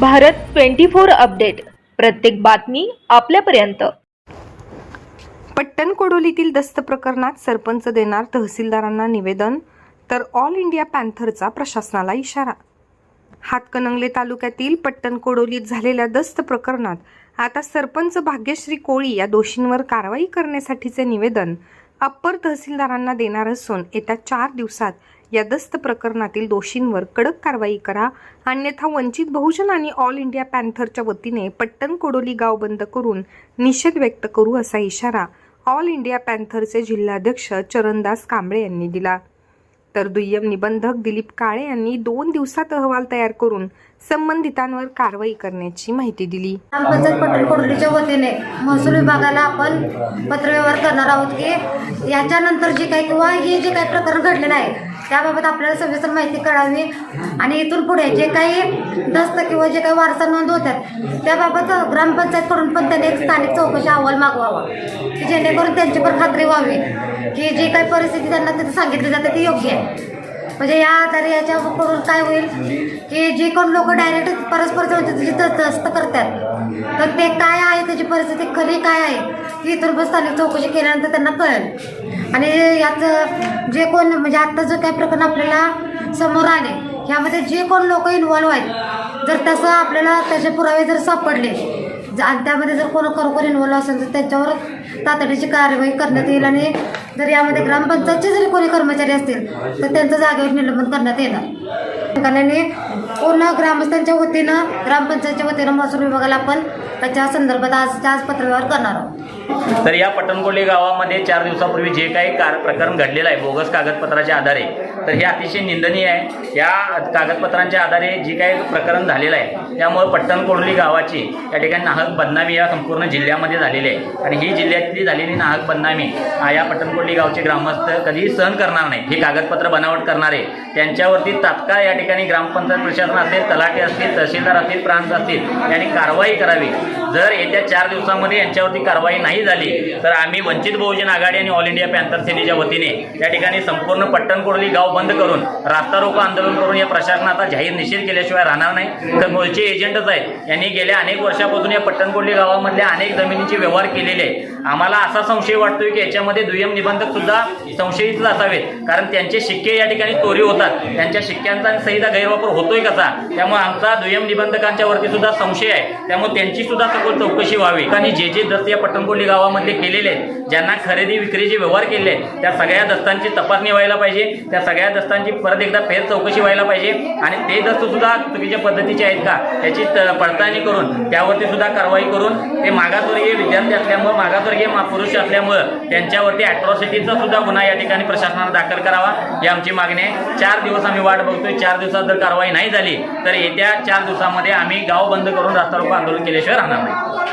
Bharat twenty four update. प्रत्येक बातमी आपल्यापर्यंत. पट्टण कोडोलीतील दस्त प्रकरणात सरपंच देणार तहसीलदारांना निवेदन तर ऑल इंडिया पॅन्थरचा प्रशासनाला इशारा. हातकणंगले तालुक्यातील पट्टण कोडोलीत झालेल्या दस्त प्रकरणात आता सरपंच भाग्यश्री कोळी या दोषींवर कारवाई करण्यासाठीचे निवेदन अप्पर तहसीलदारांना देणार असून येत्या चार दिवसात या दस्त प्रकरणातील दोषींवर कडक कारवाई करा. अन्यथा वंचित बहुजन आणि ऑल इंडिया पॅन्थरच्या वतीने पट्टण कोडोली गाव बंद करून निषेध व्यक्त करू असा इशारा ऑल इंडिया पॅन्थरचे जिल्हाध्यक्ष चरणदास कांबळे यांनी दिला. तर दुय्यम निबंधक दिलीप काळे यांनी दोन दिवसात अहवाल तयार करून संबंधितांवर कारवाई करण्याची माहिती दिली. ग्रामपंचायत पट्टण वतीने महसूल विभागाला आपण पत्रव्यवहार करणार आहोत की याच्यानंतर जे काही किंवा हे जे काही प्रकरण घडलेलं आहे त्याबाबत आपल्याला सविस्तर माहिती कळावी आणि इथून पुढे जे काही दस्त किंवा जे काही वारसा नोंद होतात त्याबाबत ग्रामपंचायतकडून पण त्यांनी एक स्थानिक चौकशी अहवाल मागवावा की जेणेकरून त्यांची पण खात्री व्हावी की जी काही परिस्थिती त्यांना तिथे सांगितली जाते ती योग्य आहे. म्हणजे या आधारे याच्याकडून काय होईल की जे कोण लोक डायरेक्ट परस्पर तिथे दस्त करतात. तर ते काय आहे त्याची परिस्थिती खरी काय आहे ही इथून स्थानिक चौकशी केल्यानंतर त्यांना कळेल. आणि यात जे कोण म्हणजे आत्ता जो काही प्रकरण आपल्याला समोर आले ह्यामध्ये जे कोण लोक इन्व्हॉल्व आहेत जर तसं आपल्याला त्याचे पुरावे जर सापडले आणि त्यामध्ये जर कोण खरोखर इन्व्हॉल्व असेल तर त्यांच्यावर तातडीची कार्यवाही करण्यात येईल आणि जर यामध्ये ग्रामपंचायतचे जरी कोणी कर्मचारी असतील तर त्यांचं जागेवर निलंबन करण्यात येणार. कारण पूर्ण ग्रामस्थांच्या वतीनं ग्रामपंचायतच्या वतीनं महसूल विभागाला आपण त्याच्या संदर्भात आज आज पत्रव्यवहार करणार आहोत. तर या पटणकोली गावामध्ये चार दिवसापूर्वी जे काही कार प्रकरण घडलेलं आहे बोगस कागदपत्राच्या आधारे तर हे अतिशय निंदनीय आहे. या कागदपत्रांच्या आधारे जे काही प्रकरण झालेलं आहे त्यामुळे पट्टणकोडली गावाची या ठिकाणी नाहक बदनामी या संपूर्ण जिल्ह्यामध्ये झालेली आहे. आणि ही जिल्ह्यातली झालेली नाहक बदनामी या पट्टणकोडली गावचे ग्रामस्थ कधीही सहन करणार नाही. हे कागदपत्र बनावट करणारे त्यांच्यावरती तात्काळ या ठिकाणी ग्रामपंचायत प्रशासन असेल तलाटे असतील तहसीलदार असतील प्रांत असतील यांनी कारवाई करावी. जर येत्या चार दिवसामध्ये यांच्यावरती कारवाई नाही झाली तर आम्ही वंचित बहुजन आघाडी आणि ऑल इंडिया पॅन्थर सेनेच्या वतीने या ठिकाणी संपूर्ण पट्टणकोडली गाव बंद करून रास्ता रोको आंदोलन करून या प्रशासनाचा जाहीर निषेध केल्याशिवाय राहणार नाही. तर मूळचे एजंटच आहेत. यांनी गेल्या अनेक वर्षापासून या पट्टणकोडली गावामधल्या अनेक जमिनींचे व्यवहार केलेले आहे आम्हाला असा संशय वाटतोय की याच्यामध्ये दुय्यम निबंधक सुद्धा संशयितच असावेत. कारण त्यांचे शिक्के या ठिकाणी चोरी होतात. त्यांच्या शिक्क्यांचा आणि सहीचा गैरवापर होतोय कसा? त्यामुळे आमचा दुय्यम निबंधकांच्या वरती सुद्धा संशय आहे. त्यामुळे त्यांची सुद्धा सखोल चौकशी व्हावी. आणि जे जे दस्त या पट्टणकोली गावामध्ये केलेले आहेत ज्यांना खरेदी विक्रीचे व्यवहार केले आहेत त्या सगळ्या दस्तांची तपासणी व्हायला पाहिजे. त्या सगळ्या दस्तांची परत एकदा फेर चौकशी व्हायला पाहिजे. आणि ते दस्त सुद्धा चुकीच्या पद्धतीचे आहेत का? याची त- पडताळणी करून त्यावरती सुद्धा कारवाई करून ते मागासवर्गीय विद्यार्थी असल्यामुळे मागासवर्गीय मा- महापुरुष असल्यामुळं त्यांच्यावरती अॅट्रॉसिटीचा सुद्धा गुन्हा या ठिकाणी प्रशासनानं दाखल करावा ही आमची मागणी आहे. चार दिवस आम्ही वाट बघतोय चार दिवसात जर कारवाई नाही झाली तर येत्या चार दिवसामध्ये आम्ही गाव बंद करून रास्ता रोको आंदोलन केल्याशिवाय राहणार नाही.